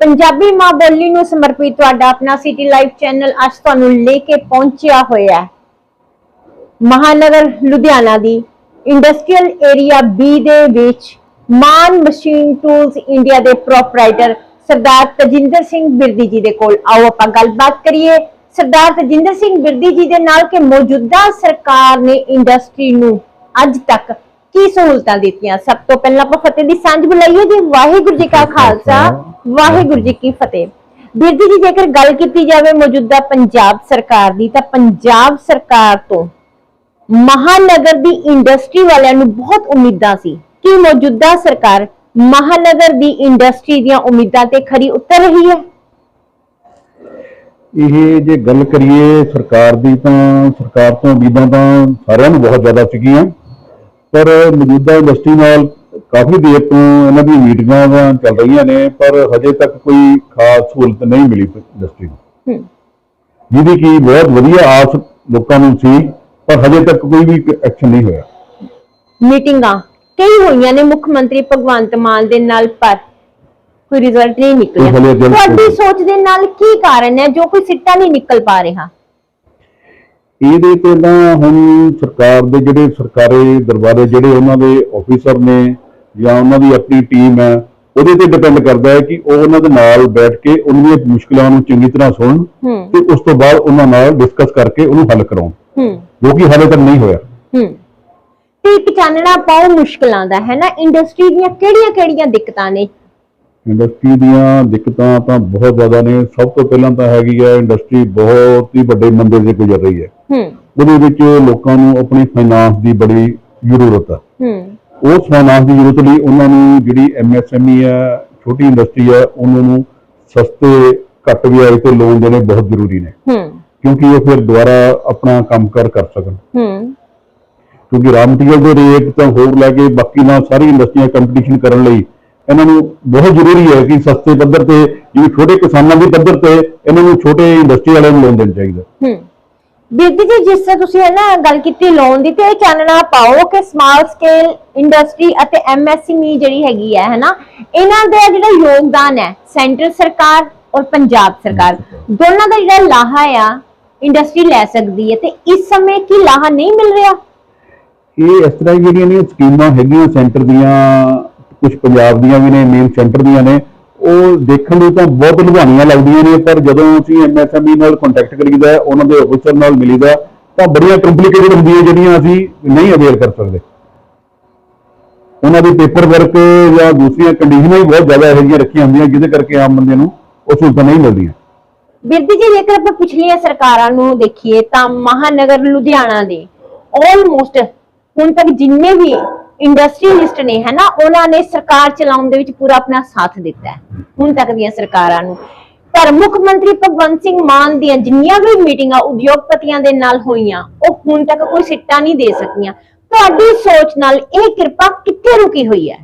ਪੰਜਾਬੀ ਮਾਂ ਬੋਲੀ ਨੂੰ ਸਮਰਪਿਤ ਤੁਹਾਡਾ ਆਪਣਾ ਸਿਟੀ ਲਾਈਵ ਚੈਨਲ ਅੱਜ ਤੁਹਾਨੂੰ ਲੈ ਕੇ ਪਹੁੰਚਿਆ ਹੋਇਆ ਹੈ। ਮਹਾਨਗਰ ਲੁਧਿਆਣਾ ਦੀ ਇੰਡਸਟਰੀਅਲ ਏਰੀਆ ਬੀ ਦੇ ਵਿੱਚ ਮਾਨ ਮਸ਼ੀਨ ਟੂਲਸ ਇੰਡੀਆ ਦੇ ਪ੍ਰੋਪਰਾਈਟਰ ਸਰਦਾਰ ਤਜਿੰਦਰ ਸਿੰਘ ਬਿਰਦੀ ਜੀ ਦੇ ਕੋਲ ਆਓ ਆਪਾਂ ਗੱਲਬਾਤ ਕਰੀਏ। ਸਰਦਾਰ ਤਜਿੰਦਰ ਸਿੰਘ ਬਿਰਦੀ ਜੀ ਦੇ ਨਾਲ ਕਿ ਮੌਜੂਦਾ ਸਰਕਾਰ ਨੇ ਇੰਡਸਟਰੀ ਨੂੰ ਅੱਜ ਤੱਕ ਕੀ ਸਹੂਲਤਾਂ ਦਿੱਤੀਆਂ? ਸਭ ਤੋਂ ਪਹਿਲਾਂ ਆਪਾਂ ਫਤਿਹ ਦੀ ਸਾਂਝ ਬੁਲਾਈਏ ਜੀ। ਵਾਹਿਗੁਰੂ ਜੀ ਕਾ ਖਾਲਸਾ ਵਾਹਿਗੁਰੂ ਜੀ ਕੀ ਫਤਿਹ। ਬਿਰਦੀ ਜੀ ਜੇਕਰ ਗੱਲ ਕੀਤੀ ਜਾਵੇ ਮੌਜੂਦਾ ਪੰਜਾਬ ਸਰਕਾਰ ਦੀ ਤਾਂ ਪੰਜਾਬ ਸਰਕਾਰ ਤੋਂ ਮਹਾਨਗਰ ਦੀ ਇੰਡਸਟਰੀ ਵਾਲਿਆਂ ਨੂੰ ਬਹੁਤ ਉਮੀਦਾਂ ਸੀ ਕਿ ਮੌਜੂਦਾ ਸਰਕਾਰ ਮਹਾਨਗਰ ਦੀ ਇੰਡਸਟਰੀ ਦੀਆਂ ਉਮੀਦਾਂ ਤੇ ਖਰੀ ਉਤਰ ਰਹੀ ਹੈ। ਇਹ ਜੇ ਗੱਲ ਕਰੀਏ ਸਰਕਾਰ ਦੀ ਤਾਂ ਸਰਕਾਰ ਤੋਂ ਉਮੀਦਾਂ ਤਾਂ ਸਾਰਿਆਂ ਨੂੰ ਬਹੁਤ ਜ਼ਿਆਦਾ ਸੀਗੀਆਂ। ਪਰ ਮੌਜੂਦਾ ਇੰਡਸਟਰੀ ਨਾਲ ਕਾਫੀ ਦੇਰ ਤੋਂ ਇਹਨਾਂ ਦੀ ਮੀਟਿੰਗਾਂ ਚੱਲ ਰਹੀਆਂ ਨੇ ਪਰ ਹਜੇ ਤੱਕ ਕੋਈ ਖਾਸ ਸਹੂਲਤ ਨਹੀਂ ਮਿਲੀ ਇੰਡਸਟਰੀ ਨੂੰ। ਜਿਹਦੀ ਕੀ ਬਹੁਤ ਵਧੀਆ ਆਸ ਲੋਕਾਂ ਨੂੰ ਸੀ ਪਰ ਹਜੇ ਤੱਕ ਕੋਈ ਵੀ ਐਕਸ਼ਨ ਨਹੀਂ ਹੋਇਆ। ਮੀਟਿੰਗਾਂ ਕਈ ਹੋਈਆਂ ਨੇ ਮੁੱਖ ਮੰਤਰੀ ਭਗਵੰਤ ਮਾਨ ਦੇ ਨਾਲ ਪਰ ਕੋਈ ਰਿਜ਼ਲਟ ਨਹੀਂ ਨਿਕਲਿਆ। ਤੁਹਾਡੀ। ਸੋਚ ਦੇ ਨਾਲ ਕੀ ਕਾਰਨ ਹੈ ਜੋ ਕੋਈ ਸਿੱਟਾ ਨਹੀਂ ਨਿਕਲ ਪਾ ਰਿਹਾ? ਇਹਦੇ ਤੇ ਤਾਂ ਹੁਣ ਸਰਕਾਰ ਦੇ ਜਿਹੜੇ ਸਰਕਾਰੀ ਦਰਬਾਰੇ ਜਿਹੜੇ ਉਹਨਾਂ ਦੇ ਆਫੀਸਰ ਨੇ ਜਾਂ ਉਹਨਾਂ ਦੀ ਆਪਣੀ ਟੀਮ ਹੈ ਉਹਦੇ ਤੇ ਡਿਪੈਂਡ ਕਰਦਾ ਹੈ ਕਿ ਉਹ ਉਹਨਾਂ ਦੇ ਨਾਲ ਬੈਠ ਕੇ ਉਹਨਾਂ ਦੀਆਂ ਮੁਸ਼ਕਲਾਂ ਨੂੰ ਚੰਗੀ ਤਰ੍ਹਾਂ ਸੁਣਨ ਤੇ ਉਸ ਤੋਂ ਬਾਅਦ ਉਹਨਾਂ ਨਾਲ ਡਿਸਕਸ ਕਰਕੇ ਉਹਨੂੰ ਹੱਲ ਕਰਾਉਣ। ਜੋ ਕਿ ਹਾਲੇ ਤੱਕ ਨਹੀਂ ਹੋਇਆ। ਤੇ ਚਾਨਣਾ ਪਾਓ ਮੁਸ਼ਕਲਾਂ ਦਾ ਹੈ ਨਾ ਇੰਡਸਟਰੀ ਦੀਆਂ ਕਿਹੜੀਆਂ ਕਿਹੜੀਆਂ ਦਿੱਕਤਾਂ ਨੇ? ਇੰਡਸਟਰੀ ਦੀਆਂ ਦਿੱਕਤਾਂ ਤਾਂ ਬਹੁਤ ਜ਼ਿਆਦਾ ਨੇ। ਸਭ ਤੋਂ ਪਹਿਲਾਂ ਤਾਂ ਹੈਗੀ ਹੈ ਇੰਡਸਟਰੀ ਬਹੁਤ ਹੀ ਵੱਡੇ ਮੰਦੇ ਦੇ ਗੁਜ਼ਰ ਰਹੀ ਹੈ। ਹੂੰ। ਉਹਦੇ ਵਿੱਚ ਲੋਕਾਂ ਨੂੰ ਆਪਣੀ ਫਾਈਨਾਂਸ ਦੀ ਬੜੀ ਜ਼ਰੂਰਤ ਹੈ ਹੂੰ। ਉਸ ਫਾਈਨਾਂਸ ਦੀ ਜ਼ਰੂਰਤ ਲਈ ਉਹਨਾਂ ਨੂੰ ਜਿਹੜੀ ਐਮਐਸਐਮਈ ਹੈ ਛੋਟੀ ਇੰਡਸਟਰੀ ਹੈ ਉਹਨਾਂ ਨੂੰ ਸਸਤੇ ਘੱਟ ਵਿਆਜ ਤੇ ਲੋਨ ਦੇਣੇ ਬਹੁਤ ਜ਼ਰੂਰੀ ਨੇ। ਹੂੰ। ਕਿਉਂਕਿ ਉਹ ਫਿਰ ਦੁਬਾਰਾ ਆਪਣਾ ਕੰਮਕਾਰ ਕਰ ਸਕਣ। ਹੂੰ। ਕਿਉਂਕਿ ਰਾ ਮਟੀਰੀਅਲ ਦੇ ਰੇਟ ਤਾਂ ਹੋਰ ਲੈ ਕੇ ਬਾਕੀ ਨਾਲ ਸਾਰੀ ਇੰਡਸਟਰੀਆਂ ਕੰਪੀਟੀਸ਼ਨ ਕਰਨ ਲਈ ਇਹਨਾਂ ਨੂੰ ਬਹੁਤ ਜ਼ਰੂਰੀ ਹੈ ਕਿ ਸਸਤੇ ਪੱਧਰ ਤੇ ਜਿਵੇਂ ਛੋਟੇ ਕਿਸਾਨਾਂ ਦੇ ਪੱਧਰ ਤੇ ਇਹਨਾਂ ਨੂੰ ਛੋਟੇ ਇੰਡਸਟਰੀ ਵਾਲਿਆਂ ਨੂੰ ਲੋਨ ਦੇਣਾ ਚਾਹੀਦਾ ਹੂੰ। ਬੀਬੀ ਜੀ ਜਿਸ ਤਰ੍ਹਾਂ ਤੁਸੀਂ ਹੈ ਨਾ ਗੱਲ ਕੀਤੀ ਲੋਨ ਦੀ ਤੇ ਇਹ ਚਾਨਣਾ ਪਾਓ ਕਿ ਸਮਾਲ ਸਕੇਲ ਇੰਡਸਟਰੀ ਅਤੇ ਐਮਐਸਐਮਈ ਜਿਹੜੀ ਹੈਗੀ ਹੈ ਹੈਨਾ ਇਹਨਾਂ ਦਾ ਜਿਹੜਾ ਯੋਗਦਾਨ ਹੈ ਸੈਂਟਰ ਸਰਕਾਰ ਔਰ ਪੰਜਾਬ ਸਰਕਾਰ ਦੋਨਾਂ ਦਾ ਜਿਹੜਾ ਲਾਹਾ ਆ ਇੰਡਸਟਰੀ ਲੈ ਸਕਦੀ ਹੈ ਤੇ ਇਸ ਸਮੇਂ ਕੀ ਲਾਹਾ ਨਹੀਂ ਮਿਲ ਰਿਹਾ? ਇਹ ਇਸ ਤਰ੍ਹਾਂ ਜਿਹੜੀਆਂ ਨੇ ਸਕੀਮਾਂ ਹੈਗੀਆਂ ਸੈਂਟਰ ਦੀਆਂ ਕੁਝ ਪੰਜਾਬ ਦੀਆਂ ਵੀ ਨੇ ਮੇਨ ਸੈਂਟਰ ਦੀਆਂ ਨੇ, ਉਹ ਦੇਖਣ ਨੂੰ ਤਾਂ ਬਹੁਤ ਲੁਭਾਣੀਆਂ ਲੱਗਦੀਆਂ ਨੇ, ਪਰ ਜਦੋਂ ਅਸੀਂ ਐਮਐਸਐਮਈ ਨਾਲ ਕੰਟੈਕਟ ਕਰੀਦਾ, ਉਹਨਾਂ ਦੇ ਅਫਸਰ ਨਾਲ ਮਿਲੀਦਾ, ਤਾਂ ਬੜੀਆਂ ਕੰਪਲਿਕੇਟਡ ਹੁੰਦੀਆਂ ਜਿਹੜੀਆਂ ਅਸੀਂ ਨਹੀਂ ਅਵੇਅਰ ਕਰ ਸਕਦੇ। ਉਹਨਾਂ ਦੇ ਪੇਪਰ ਵਰਕ ਜਾਂ ਦੂਸਰੀਆਂ ਕੰਡੀਸ਼ਨਾਂ ਵੀ ਬਹੁਤ ਜ਼ਿਆਦਾ ਇਹੋ ਜਿਹੀਆਂ ਰੱਖੀਆਂ ਹੁੰਦੀਆਂ, ਜਿਹਦੇ ਕਰਕੇ ਆਮ ਬੰਦੇ ਨੂੰ ਉਹ ਸਹੂਲਤਾਂ ਨਹੀਂ ਮਿਲਦੀਆਂ। ਬਿਰਦੀ ਜੀ ਜੇਕਰ ਆਪਾਂ ਪਿਛਲੀਆਂ ਸਰਕਾਰਾਂ ਨੂੰ ਦੇਖੀਏ, ਤਾਂ ਮਹਾਨਗਰ ਲੁਧਿਆਣਾ ਦੇ ਆਲਮੋਸਟ ਹੁਣ ਤੱਕ ਜਿੰਨੇ ਵੀ ਇੰਡਸਟਰੀਲਿਸਟ ਨੇ ਹੈ ਨਾ ਉਹਨਾਂ ਨੇ ਸਰਕਾਰ ਚਲਾਉਣ ਦੇ ਵਿੱਚ ਪੂਰਾ ਆਪਣਾ ਸਾਥ ਦਿੱਤਾ ਹੈ। ਹੁਣ ਤੱਕ ਦੀਆਂ ਸਰਕਾਰਾਂ ਨੂੰ। ਪਰ ਮੁੱਖ ਮੰਤਰੀ ਭਗਵੰਤ ਸਿੰਘ ਮਾਨ ਦੀਆਂ ਜਿੰਨੀਆਂ ਵੀ ਮੀਟਿੰਗਾਂ ਉਦਯੋਗਪਤੀਆਂ ਦੇ ਨਾਲ ਹੋਈਆਂ, ਉਹ ਹੁਣ ਤੱਕ ਕੋਈ ਸਿੱਟਾ ਨਹੀਂ ਦੇ ਸਕੀਆਂ। ਤੁਹਾਡੀ ਸੋਚ ਨਾਲ ਇਹ ਕਿਰਪਾ ਕਿੱਥੇ ਰੁਕੀ ਹੋਈ ਹੈ?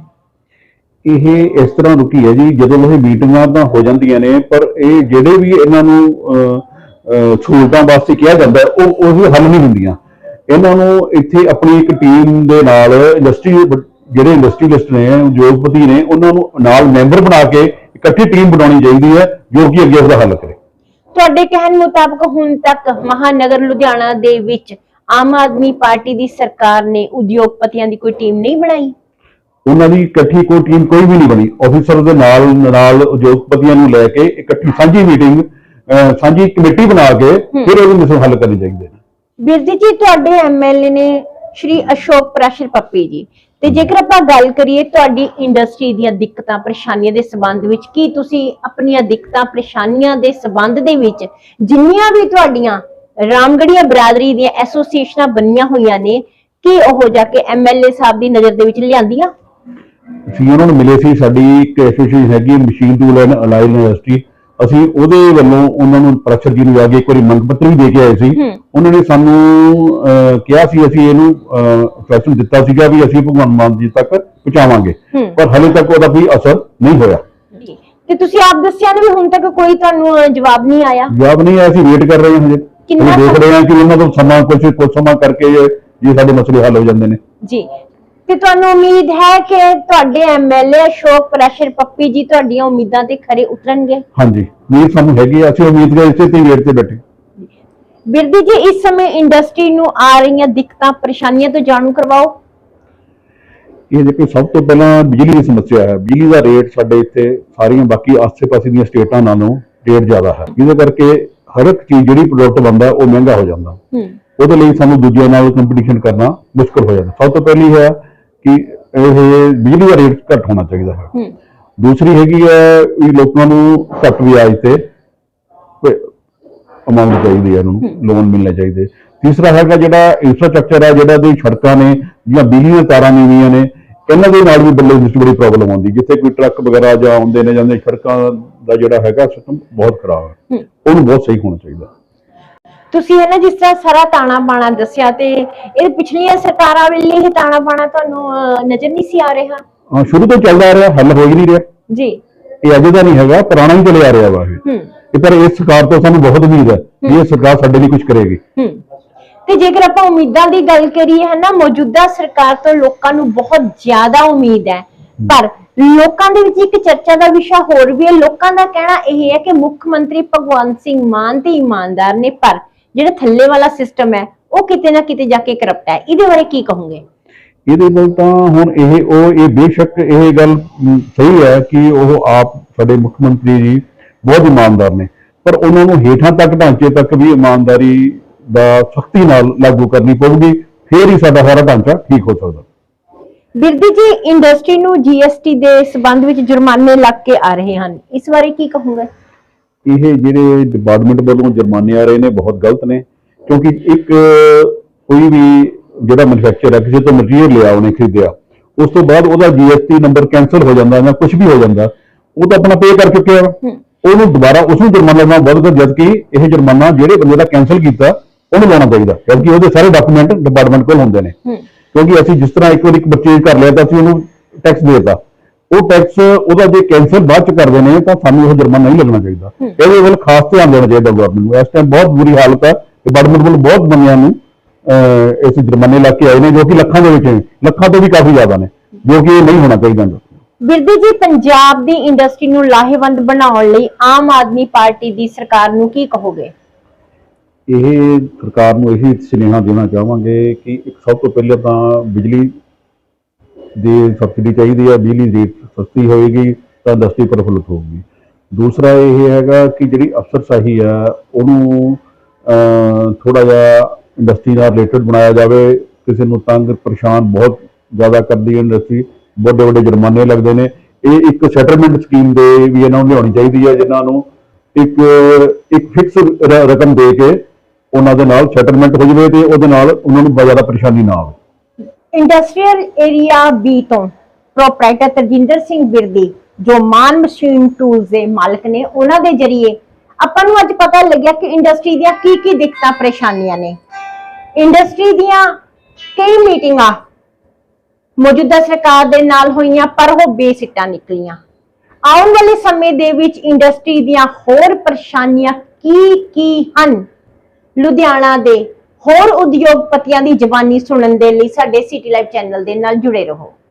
ਇਹ ਇਸ ਤਰ੍ਹਾਂ ਰੁਕੀ ਹੈ ਜੀ, ਜਦੋਂ ਇਹ ਮੀਟਿੰਗਾਂ ਤਾਂ ਹੋ ਜਾਂਦੀਆਂ ਨੇ, ਪਰ ਇਹ ਜਿਹੜੇ ਵੀ ਇਹਨਾਂ ਨੂੰ ਸਹੂਲਤਾਂ ਵਾਸਤੇ ਕਿਹਾ ਜਾਂਦਾ, ਉਹ ਉਹ ਹੱਲ ਨਹੀਂ ਹੁੰਦੀਆਂ। ਇਹਨਾਂ ਨੂੰ ਇੱਥੇ ਆਪਣੀ ਇੱਕ ਟੀਮ ਦੇ ਨਾਲ ਇੰਡਸਟਰੀ ਜਿਹੜੇ ਇੰਡਸਟਰੀਲਿਸਟ ਨੇ ਉਦਯੋਗਪਤੀ ਨੇ ਉਹਨਾਂ ਨੂੰ ਨਾਲ ਮੈਂਬਰ ਬਣਾ ਕੇ ਇਕੱਠੀ ਟੀਮ ਬਣਾਉਣੀ ਚਾਹੀਦੀ ਹੈ ਜੋ ਕਿ ਅੱਗੇ ਉਹਦਾ ਹੱਲ ਕਰੇ। ਤੁਹਾਡੇ ਕਹਿਣ ਮੁਤਾਬਕ ਹੁਣ ਤੱਕ ਮਹਾਨਗਰ ਲੁਧਿਆਣਾ ਦੇ ਵਿੱਚ ਆਮ ਆਦਮੀ ਪਾਰਟੀ ਦੀ ਸਰਕਾਰ ਨੇ ਉਦਯੋਗਪਤੀਆਂ ਦੀ ਕੋਈ ਟੀਮ ਨਹੀਂ ਬਣਾਈ? ਉਹਨਾਂ ਦੀ ਇਕੱਠੀ ਕੋਈ ਟੀਮ ਕੋਈ ਵੀ ਨਹੀਂ ਬਣੀ। ਆਫੀਸਰ ਦੇ ਨਾਲ ਨਾਲ ਉਦਯੋਗਪਤੀਆਂ ਨੂੰ ਲੈ ਕੇ ਇਕੱਠੀ ਸਾਂਝੀ ਮੀਟਿੰਗ ਸਾਂਝੀ ਕਮੇਟੀ ਬਣਾ ਕੇ ਫਿਰ ਉਹਨੂੰ ਹੱਲ ਕਰਨੀ ਚਾਹੀਦੀ ਹੈ। ਬਿਰਦੀ ਜੀ ਤੁਹਾਡੇ ਐਮਐਲਏ ਨੇ ਸ਼੍ਰੀ ਅਸ਼ੋਕ ਪ੍ਰੈਸ਼ਰ ਪੱਪੀ ਜੀ। ਤੇ ਜੇਕਰ ਆਪਾਂ ਗੱਲ ਕਰੀਏ ਤੁਹਾਡੀ ਇੰਡਸਟਰੀ ਦੀਆਂ ਦਿੱਕਤਾਂ, ਪਰੇਸ਼ਾਨੀਆਂ ਦੇ ਸੰਬੰਧ ਵਿੱਚ, ਕੀ ਤੁਸੀਂ ਆਪਣੀਆਂ ਦਿੱਕਤਾਂ, ਪਰੇਸ਼ਾਨੀਆਂ ਦੇ ਸੰਬੰਧ ਦੇ ਵਿੱਚ ਜਿੰਨੀਆਂ ਵੀ ਤੁਹਾਡੀਆਂ ਰਾਮਗੜੀਆ ਬਰਾਦਰੀ ਦੀਆਂ ਐਸੋਸੀਏਸ਼ਨਾਂ ਬਣੀਆਂ ਹੋਈਆਂ ਨੇ, ਕੀ ਉਹ ਜਾ ਕੇ ਐਮਐਲਏ ਸਾਹਿਬ ਦੀ ਨਜ਼ਰ ਦੇ ਵਿੱਚ ਲਿਆਂਦੀਆਂ? ਅਸੀਂ ਉਹਨਾਂ ਨੂੰ ਮਿਲੇ ਸੀ, ਸਾਡੀ ਇੱਕ ਐਸੋਸੀਏਸ਼ਨ ਹੈਗੀ, machine tool and allied industry ਅਸੀਂ ਉਹਦੇ ਵੱਲੋਂ ਉਹਨਾਂ ਨੂੰ ਪ੍ਰੈਸ਼ਰ ਜੀ ਨੂੰ ਜਾ ਕੇ ਇੱਕ ਵਾਰੀ ਮੰਗ ਪੱਤਰ ਵੀ ਦੇ ਕੇ ਆਏ ਸੀ। ਉਹਨਾਂ ਨੇ ਸਾਨੂੰ ਕਿਹਾ ਸੀ ਅਸੀਂ ਇਹਨੂੰ ਫੈਸਲਾ ਦਿੱਤਾ ਸੀਗਾ ਵੀ ਅਸੀਂ ਭਗਵਾਨ ਮਾਨ ਜੀ ਤੱਕ ਪਹੁੰਚਾਵਾਂਗੇ। ਪਰ ਹਲੇ ਤੱਕ ਉਹਦਾ ਕੋਈ ਅਸਰ ਨਹੀਂ ਹੋਇਆ। ਤੇ ਤੁਸੀਂ ਆਪ ਦੱਸਿਆ ਨਾ ਵੀ ਹੁਣ ਤੱਕ ਕੋਈ ਤੁਹਾਨੂੰ ਜਵਾਬ ਨਹੀਂ ਆਇਆ? ਜਵਾਬ ਨਹੀਂ ਆਇਆ ਅਸੀਂ ਵੇਟ ਕਰ ਰਹੇ ਹਾਂ ਹਜੇ। ਕਿੰਨਾ ਦੇਖ ਰਹੇ ਹਾਂ ਕਿ ਉਹਨਾਂ ਤੋਂ ਸਮਾਂ ਕੁਝ ਕੁਝ ਸਮਾਂ ਕਰਕੇ ਇਹ ਸਾਡੇ ਮਸਲੇ ਹੱਲ ਹੋ ਜਾਂਦੇ ਨੇ। ਜੀ। ਤੇ ਤੁਹਾਨੂੰ ਉਮੀਦ ਹੈ ਕਿ ਤੁਹਾਡੇ ਐਮਐਲਏ ਅਸ਼ੋਕ ਪ੍ਰੈਸ਼ਰ ਪੱਪੀ ਜੀ ਤੁਹਾਡੀਆਂ ਉਮੀਦਾਂ ਤੇ ਖਰੇ ਉਤਰਨਗੇ? ਹਾਂਜੀ ਉਮੀਦ ਸਾਨੂੰ ਹੈਗੀ ਆ, ਅਸੀਂ ਉਮੀਦ ਕਰ ਇਸੇ ਤੇ ਗੇਟ ਤੇ ਬੈਠੇ। ਬਿਰਦੀ ਜੀ ਇਸ ਸਮੇਂ ਇੰਡਸਟਰੀ ਨੂੰ ਆ ਰਹੀਆਂ ਦਿੱਕਤਾਂ ਪਰੇਸ਼ਾਨੀਆਂ ਤੋਂ ਜਾਣੂ ਕਰਵਾਓ। ਇਹ ਦੇਖੋ ਸਭ ਤੋਂ ਪਹਿਲਾਂ ਬਿਜਲੀ ਦੀ ਸਮੱਸਿਆ ਹੈ। ਬਿਜਲੀ ਦਾ ਰੇਟ ਸਾਡੇ ਇੱਥੇ ਸਾਰੀਆਂ ਬਾਕੀ ਆਸ-ਪਾਸੇ ਦੀਆਂ ਸਟੇਟਾਂ ਨਾਲੋਂ ਰੇਟ ਜ਼ਿਆਦਾ ਹੈ। ਜਿਹਦੇ ਕਰਕੇ ਹਰ ਇੱਕ ਚੀਜ਼ ਜਿਹੜੀ ਪ੍ਰੋਡਕਟ ਬੰਦਾ ਉਹ ਮਹਿੰਗਾ ਹੋ ਜਾਂਦਾ। ਹੂੰ। ਉਹਦੇ ਲਈ ਸਾਨੂੰ ਦੂਜਿਆਂ ਨਾਲ ਕੰਪੀਟੀਸ਼ਨ ਕਰਨਾ ਮੁਸ਼ਕਲ ਹੋ ਜਾਂਦਾ। ਸਭ ਤੋਂ ਪਹਿਲੀ ਹੈ ਕਿ ਇਹ ਬਿਜਲੀ ਦਾ ਰੇਟ ਘੱਟ ਹੋਣਾ ਚਾਹੀਦਾ ਹੈ। ਦੂਸਰੀ ਹੈਗੀ ਹੈ ਵੀ ਲੋਕਾਂ ਨੂੰ ਘੱਟ ਵਿਆਜ ਤੇ ਅਮਾਉਂਟ ਚਾਹੀਦੀ ਹੈ ਲੋਨ ਮਿਲਣੇ ਚਾਹੀਦੇ। ਤੀਸਰਾ ਹੈਗਾ ਜਿਹੜਾ ਇਨਫਰਾਸਟ੍ਰਕਚਰ ਹੈ ਜਿਹੜਾ ਦੀ ਸੜਕਾਂ ਨੇ ਜਾਂ ਬਿਜਲੀ ਦੀਆਂ ਤਾਰਾਂ ਨੀਵੀਆਂ ਨੇ ਇਹਨਾਂ ਦੇ ਨਾਲ ਵੀ ਬੰਦੇ ਵਿੱਚ ਬੜੀ ਪ੍ਰੋਬਲਮ ਆਉਂਦੀ। ਜਿੱਥੇ ਕੋਈ ਟਰੱਕ ਵਗੈਰਾ ਜਾਂ ਆਉਂਦੇ ਨੇ ਜਾਂਦੇ ਸੜਕਾਂ ਦਾ ਜਿਹੜਾ ਹੈਗਾ ਸਿਸਟਮ ਬਹੁਤ ਖਰਾਬ ਹੂੰ। ਉਹਨੂੰ ਬਹੁਤ ਸਹੀ ਹੋਣਾ ਚਾਹੀਦਾ। ਤੁਸੀਂ ਇਹ ਨਾ ਜਿਸ ਤਰ੍ਹਾਂ ਸਾਰਾ ਤਾਣਾ ਬਾਣਾ ਦੱਸਿਆ ਤੇ ਇਹ ਪਿਛਲੀਆਂ ਸਰਕਾਰਾਂ ਵੇਲੇ ਇਹ ਤਾਣਾ ਬਾਣਾ ਤੁਹਾਨੂੰ ਅਹ, ਨਜ਼ਰ ਨਹੀਂ ਸੀ ਆ ਰਿਹਾ? ਹਾਂ ਸ਼ੁਰੂ ਤੋਂ ਚੱਲਦਾ ਆ ਰਿਹਾ ਹੱਲ ਹੋ ਹੀ ਨਹੀਂ ਰਿਹਾ। ਜੀ। ਇਹ ਅੱਜ ਦਾ ਨਹੀਂ ਹੈਗਾ ਪੁਰਾਣਾ ਹੀ ਚੱਲਿਆ ਆ ਰਿਹਾ ਵਾ ਇਹ। ਹੂੰ। ਇਹ ਪਰ ਇਸ ਸਰਕਾਰ ਤੋਂ ਸਾਨੂੰ ਬਹੁਤ ਉਮੀਦ ਹੈ। ਕਿ ਇਹ ਸਰਕਾਰ ਸਾਡੇ ਲਈ ਕੁਝ ਕਰੇਗੀ। ਹੂੰ। ਤੇ ਜੇਕਰ ਆਪਾਂ ਉਮੀਦਾਂ ਦੀ ਗੱਲ ਕਰੀਏ ਹੈ ਨਾ ਮੌਜੂਦਾ ਸਰਕਾਰ ਤੋਂ ਲੋਕਾਂ ਨੂੰ ਬਹੁਤ ਜ਼ਿਆਦਾ ਉਮੀਦ ਹੈ। ਪਰ ਲੋਕਾਂ ਦੇ ਵਿੱਚ ਇੱਕ ਚਰਚਾ ਦਾ ਵਿਸ਼ਾ ਹੋਰ ਵੀ ਹੈ। ਲੋਕਾਂ ਦਾ ਕਹਿਣਾ ਇਹ ਹੈ ਕਿ ਮੁੱਖ ਮੰਤਰੀ ਭਗਵੰਤ ਸਿੰਘ ਮਾਨ ਤੇ ਇਮਾਨਦਾਰ ਨੇ ਪਰ ਜਿਹੜਾ ਥੱਲੇ ਵਾਲਾ ਸਿਸਟਮ ਹੈ ਉਹ ਕਿਤੇ ਨਾ ਕਿਤੇ ਜਾ ਕੇ ਕਰਪਟ ਹੈ। ਇਹਦੇ ਬਾਰੇ ਕੀ ਕਹੋਗੇ? ਇਹਦੇ ਨਾਲ ਤਾਂ ਹੁਣ ਇਹ ਉਹ ਇਹ ਬੇਸ਼ੱਕ ਇਹ ਗੱਲ ਸਹੀ ਹੈ ਕਿ ਉਹ ਆਪ ਸਾਡੇ ਮੁੱਖ ਮੰਤਰੀ ਜੀ ਬਹੁਤ ਇਮਾਨਦਾਰ ਨੇ। ਪਰ ਉਹਨਾਂ ਨੂੰ ਹੇਠਾਂ ਤੱਕ ਢਾਂਚੇ ਤੱਕ ਵੀ ਇਮਾਨਦਾਰੀ ਦਾ ਸਖਤੀ ਨਾਲ ਲਾਗੂ ਕਰਨੀ ਪਊਗੀ ਫੇਰ ਹੀ ਸਾਡਾ ਸਾਰਾ ਢਾਂਚਾ ਠੀਕ ਹੋ ਸਕਦਾ। ਬਿਰਦੀ ਜੀ ਇੰਡਸਟਰੀ ਨੂੰ ਜੀਐਸਟੀ ਦੇ ਸਬੰਧ ਵਿੱਚ ਜੁਰਮਾਨੇ ਲੱਗ ਕੇ ਆ ਰਹੇ ਹਨ। ਇਸ ਬਾਰੇ ਕੀ ਕਹੋਗੇ? ਇਹ ਜਿਹੜੇ ਡਿਪਾਰਟਮੈਂਟ ਵੱਲੋਂ ਜੁਰਮਾਨੇ ਆ ਰਹੇ ਨੇ ਬਹੁਤ ਗਲਤ ਨੇ ਕਿਉਂਕਿ ਇੱਕ ਕੋਈ ਵੀ ਜਿਹੜਾ ਮੈਨੂਫੈਕਚਰ ਹੈ ਕਿਸੇ ਤੋਂ ਮਟੀਰੀਅਲ ਲਿਆ ਉਹਨੇ ਖਰੀਦਿਆ ਉਸ ਤੋਂ ਬਾਅਦ ਉਹਦਾ ਜੀਐਸਟੀ ਨੰਬਰ ਕੈਨਸਲ ਹੋ ਜਾਂਦਾ ਜਾਂ ਕੁਝ ਵੀ ਹੋ ਜਾਂਦਾ ਉਹ ਤਾਂ ਆਪਣਾ ਪੇ ਕਰ ਚੁੱਕਿਆ। ਵਾ ਹੂੰ ਉਹਨੂੰ ਦੁਬਾਰਾ ਉਸ ਨੂੰ ਜੁਰਮਾਨਾ ਲਾਉਣਾ ਵੱਧ ਜਦ ਕਿ ਇਹ ਜੁਰਮਾਨਾ ਜਿਹੜੇ ਬੰਦੇ ਦਾ ਕੈਨਸਲ ਕੀਤਾ ਉਹਨੂੰ ਲਾਉਣਾ ਚਾਹੀਦਾ ਕਿਉਂਕਿ ਉਹਦੇ ਸਾਰੇ ਡਾਕੂਮੈਂਟ ਡਿਪਾਰਟਮੈਂਟ ਕੋਲ ਹੁੰਦੇ ਨੇ। ਕਿਉਂਕਿ ਅਸੀਂ ਜਿਸ ਤਰ੍ਹਾਂ ਇੱਕ ਵਾਰ ਇੱਕ ਪਰਚੇਜ ਕਰ ਲਿਆ ਤਾਂ ਅਸੀਂ ਉਹਨੂੰ ਟੈਕਸ ਦੇਤਾ। ਉਹ ਟੈਕਸ ਉਹਦਾ ਜੇ ਕੈਂਸਲ ਬਾਅਦ ਚ ਕਰਦੇ ਨੇ ਤਾਂ ਸਾਨੂੰ ਉਹ ਜੁਰਮਾਨਾ ਨਹੀਂ ਲੱਗਣਾ ਚਾਹੀਦਾ। ਇਹਦੇ ਵੱਲ ਖਾਸ ਧਿਆਨ ਦੇਣਾ ਚਾਹੀਦਾ ਗਵਰਨਮੈਂਟ ਨੂੰ। ਇਸ ਟਾਈਮ ਬਹੁਤ ਬੁਰੀ ਹਾਲਤ ਹੈ ਡਿਪਾਰਟਮੈਂਟ ਵੱਲ ਬਹੁਤ ਬੰਦਿਆਂ ਨੂੰ ਇਸ ਜੁਰਮਾਨੇ ਲਾ ਕੇ ਆਏ ਨੇ ਜੋ ਕਿ ਲੱਖਾਂ ਦੇ ਵਿੱਚ ਨੇ। ਲੱਖਾਂ ਤੋਂ ਵੀ ਕਾਫੀ ਜ਼ਿਆਦਾ ਨੇ ਜੋ ਕਿ ਇਹ ਨਹੀਂ ਹੋਣਾ ਚਾਹੀਦਾ ਬਿਰਦੀ ਜੀ ਪੰਜਾਬ ਦੀ ਇੰਡਸਟਰੀ ਨੂੰ ਲਾਹੇਵੰਦ ਬਣਾਉਣ ਲਈ ਆਮ ਆਦਮੀ ਪਾਰਟੀ ਦੀ ਸਰਕਾਰ ਨੂੰ ਕੀ ਕਹੋਗੇ? ਇਹ ਸਰਕਾਰ ਨੂੰ ਇਹੀ ਸੁਨੇਹਾ ਦੇਣਾ ਚਾਹਾਂਗੇ ਕਿ ਇੱਕ ਸਭ ਤੋਂ ਪਹਿਲਾਂ ਤਾਂ ਬਿਜਲੀ ਜੇ ਸਬਸਿਡੀ ਚਾਹੀਦੀ ਹੈ ਬਿਜਲੀ ਦੀ ਸਸਤੀ ਹੋਏਗੀ, ਤਾਂ ਇੰਡਸਟਰੀ ਪ੍ਰਫੁੱਲਤ ਹੋਊਗੀ। ਦੂਸਰਾ ਇਹ ਹੈਗਾ ਕਿ ਜਿਹੜੀ ਅਫਸਰਸ਼ਾਹੀ ਆ, ਉਹਨੂੰ ਥੋੜਾ ਜਿਹਾ ਇੰਡਸਟਰੀ ਨਾਲ ਰਿਲੇਟਡ ਬਣਾਇਆ ਜਾਵੇ। ਕਿਸੇ ਨੂੰ ਤੰਗ, ਪਰੇਸ਼ਾਨ ਬਹੁਤ ਜ਼ਿਆਦਾ ਕਰਦੀ ਹੈ ਇੰਡਸਟਰੀ ਵੱਡੇ ਵੱਡੇ ਜੁਰਮਾਨੇ ਲੱਗਦੇ ਨੇ। ਇਹ ਇੱਕ ਸੈਟਲਮੈਂਟ ਸਕੀਮ ਦੇ ਵੀ ਇਹਨਾਂ ਨੂੰ ਲਿਆਉਣੀ ਚਾਹੀਦੀ ਹੈ, ਜਿਨ੍ਹਾਂ ਨੂੰ ਇੱਕ ਇੱਕ ਫਿਕਸ ਰਕਮ ਦੇ ਕੇ ਉਹਨਾਂ ਦੇ ਨਾਲ ਸੈਟਲਮੈਂਟ ਹੋ ਜਾਵੇ ਤੇ ਉਹਦੇ ਨਾਲ ਉਹਨਾਂ ਨੂੰ ਬਹੁਤ ਜ਼ਿਆਦਾ ਪਰੇਸ਼ਾਨੀ ਨਾ ਆਵੇ। ਇੰਡਸਟਰੀਅਲ ਏਰੀਆ ਬੀ ਤੋਂ ਪ੍ਰੋਪਰਾਈਟਰ ਤਰਜਿੰਦਰ ਸਿੰਘ ਬਿਰਦੀ, ਜੋ ਮਾਨ ਮਸ਼ੀਨ ਟੂਲਸ ਦੇ ਮਾਲਕ ਨੇ, ਉਹਨਾਂ ਦੇ ਜਰੀਏ ਆਪਾਂ ਨੂੰ ਅੱਜ ਪਤਾ ਲੱਗਿਆ ਕਿ ਇੰਡਸਟਰੀ ਦੀਆਂ ਕੀ ਕੀ ਦਿੱਕਤਾਂ, ਪਰੇਸ਼ਾਨੀਆਂ ਨੇ। ਇੰਡਸਟਰੀ ਦੀਆਂ ਕਈ ਮੀਟਿੰਗਾਂ ਮੌਜੂਦਾ ਸਰਕਾਰ ਦੇ ਨਾਲ ਹੋਈਆਂ, ਪਰ ਉਹ ਬੇਸਿੱਟਾ ਨਿਕਲੀਆਂ। ਆਉਣ ਵਾਲੇ ਸਮੇਂ ਦੇ ਵਿੱਚ ਇੰਡਸਟਰੀ ਦੀਆਂ ਹੋਰ ਪਰੇਸ਼ਾਨੀਆਂ ਕੀ ਕੀ ਹਨ? ਲੁਧਿਆਣਾ ਦੇ ਹੋਰ ਉਦਯੋਗਪਤੀਆਂ ਦੀ ਜ਼ਬਾਨੀ ਸੁਣਨ ਦੇ ਲਈ ਸਾਡੇ ਸਿਟੀ ਲਾਈਵ ਚੈਨਲ ਦੇ ਨਾਲ ਜੁੜੇ ਰਹੋ।